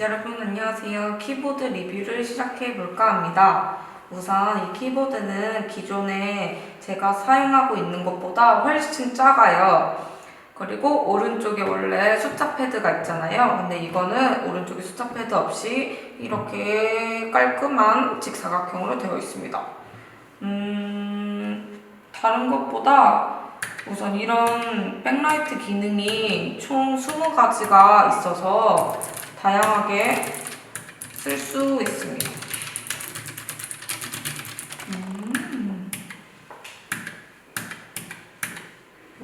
여러분 안녕하세요. 키보드 리뷰를 시작해 볼까 합니다. 우선 이 키보드는 기존에 제가 사용하고 있는 것보다 훨씬 작아요. 그리고 오른쪽에 원래 숫자 패드가 있잖아요. 근데 이거는 오른쪽에 숫자 패드 없이 이렇게 깔끔한 직사각형으로 되어 있습니다. 음, 다른 것보다 우선 이런 백라이트 기능이 총 20가지가 있어서 다양하게 쓸 수 있습니다. 음.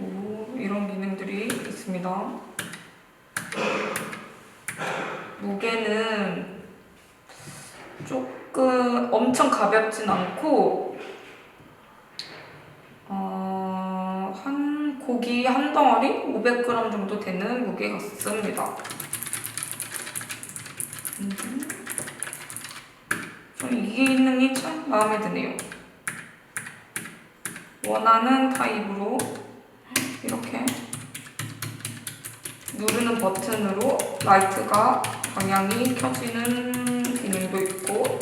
오, 이런 기능들이 있습니다. 무게는 조금 엄청 가볍진 않고 어, 한 고기 한 덩어리 500g 정도 되는 무게 같습니다. 음. 저는 이 기능이 참 마음에 드네요. 원하는 타입으로 이렇게 누르는 버튼으로 라이트가 방향이 켜지는 기능도 있고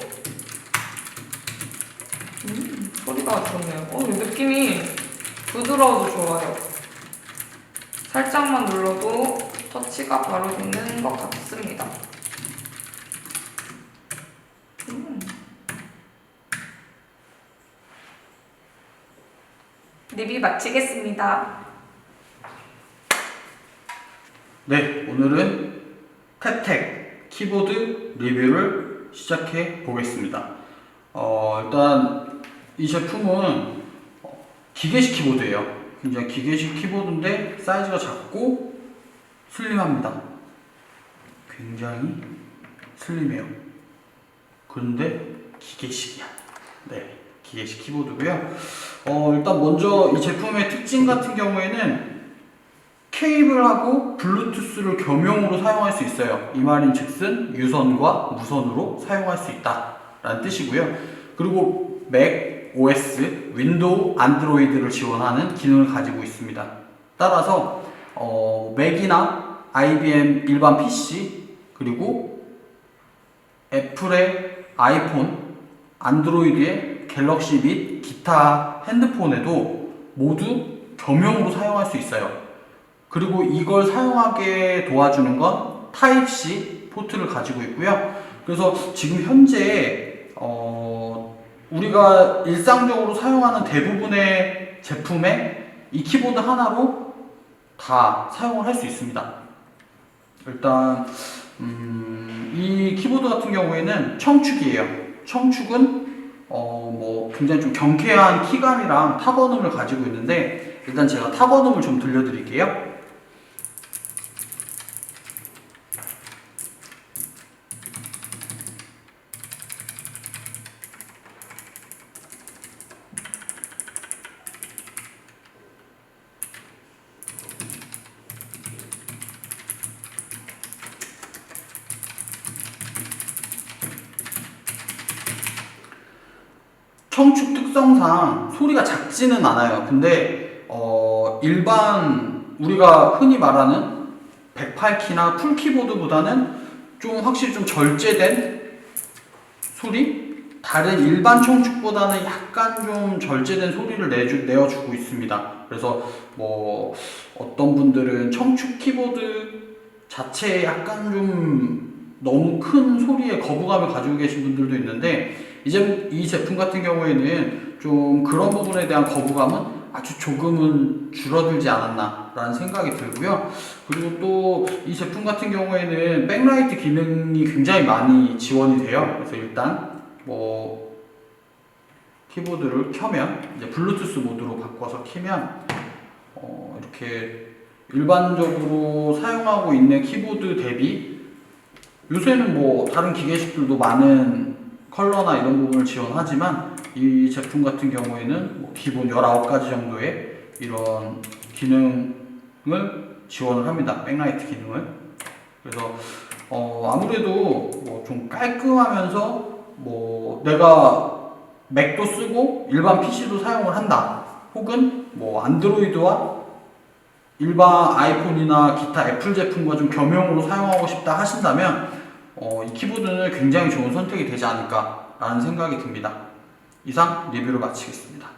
음, 소리가 좋네요. 어, 이 느낌이 부드러워서 좋아요. 살짝만 눌러도 터치가 바로 되는 것 같습니다. 음. 리뷰 마치겠습니다. 네, 오늘은 태텍 키보드 리뷰를 시작해 보겠습니다. 어, 일단 이 제품은 어, 기계식 키보드예요. 굉장히 기계식 키보드인데 사이즈가 작고 슬림합니다. 굉장히 슬림해요. 그런데 기계식이야. 네, 기계식 키보드고요. 어, 일단 먼저 이 제품의 특징 같은 경우에는 케이블하고 블루투스를 겸용으로 사용할 수 있어요. 이 말인 즉슨 유선과 무선으로 사용할 수 있다 라는 뜻이고요. 그리고 맥, OS, 윈도우, 안드로이드를 지원하는 기능을 가지고 있습니다. 따라서 어, 맥이나 IBM 일반 PC 그리고 애플의 아이폰, 안드로이드의 갤럭시 및 기타 핸드폰에도 모두 겸용으로 사용할 수 있어요. 그리고 이걸 사용하게 도와주는 건 타입C 포트를 가지고 있고요. 그래서 지금 현재 어, 우리가 일상적으로 사용하는 대부분의 제품에 이 키보드 하나로 다 사용을 할 수 있습니다. 일단 음, 이 키보드 같은 경우에는 청축이에요. 청축은 어, 뭐 굉장히 좀 경쾌한 키감이랑 타건음을 가지고 있는데 일단 제가 타건음을 좀 들려드릴게요. 청축 특성상 소리가 작지는 않아요. 근데 어, 일반 우리가 흔히 말하는 108키나 풀 키보드보다는 좀 확실히 좀 절제된 소리? 다른 일반 청축보다는 약간 좀 절제된 소리를 내주, 내어주고 있습니다. 그래서 뭐 어떤 분들은 청축 키보드 자체에 약간 좀 너무 큰 소리에 거부감을 가지고 계신 분들도 있는데 이제 이 제품 같은 경우에는 좀 그런 부분에 대한 거부감은 아주 조금은 줄어들지 않았나라는 생각이 들고요. 그리고 또 이 제품 같은 경우에는 백라이트 기능이 굉장히 많이 지원이 돼요. 그래서 일단 뭐 키보드를 켜면 이제 블루투스 모드로 바꿔서 키면 어 이렇게 일반적으로 사용하고 있는 키보드 대비 요새는 뭐 다른 기계식들도 많은 컬러나 이런 부분을 지원하지만 이 제품 같은 경우에는 뭐 기본 19가지 정도의 이런 기능을 지원을 합니다. 백라이트 기능을. 그래서 어 아무래도 뭐 좀 깔끔하면서 뭐 내가 맥도 쓰고 일반 PC도 사용을 한다. 혹은 뭐 안드로이드와 일반 아이폰이나 기타 애플 제품과 좀 겸용으로 사용하고 싶다 하신다면 어, 어, 이 키보드는 굉장히 좋은 선택이 되지 않을까라는 생각이 듭니다. 이상 리뷰를 마치겠습니다.